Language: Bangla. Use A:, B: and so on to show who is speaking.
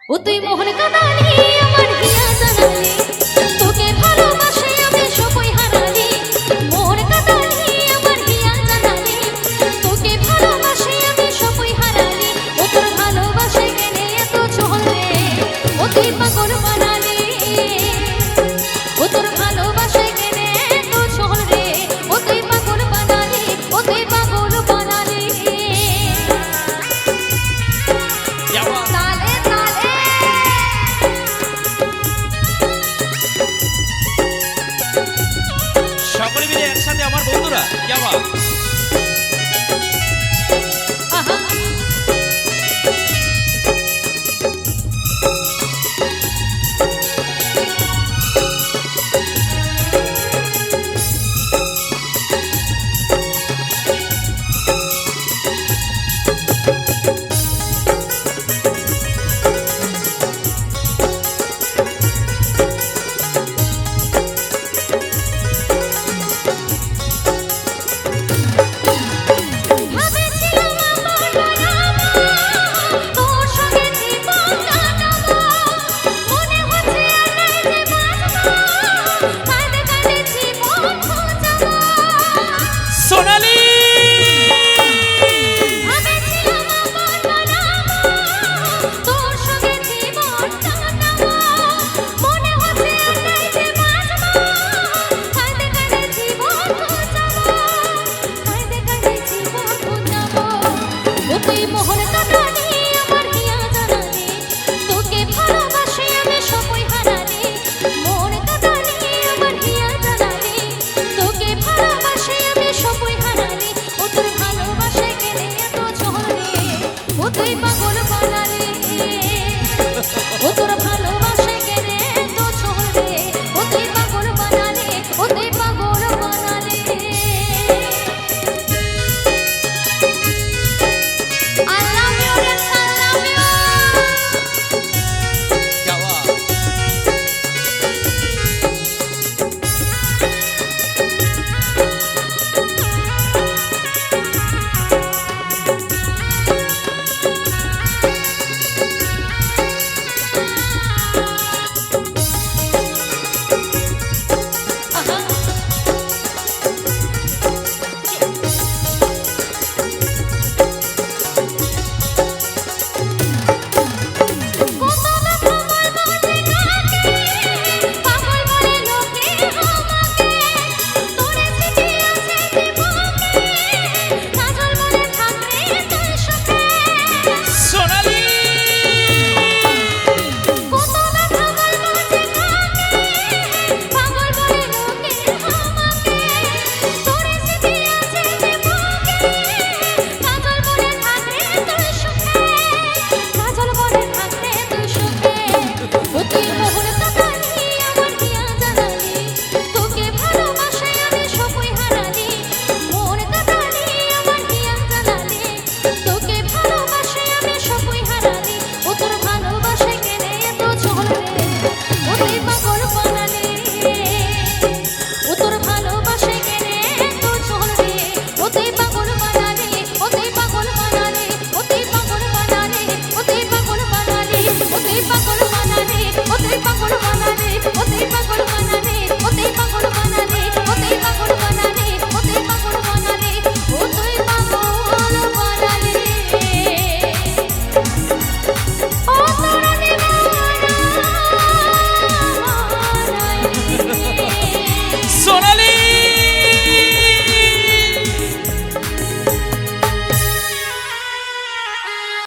A: ও তুই মোহন কাদানি আমার হিয়া জানালি
B: একসাথে আমার বন্ধুরা যাওয়া।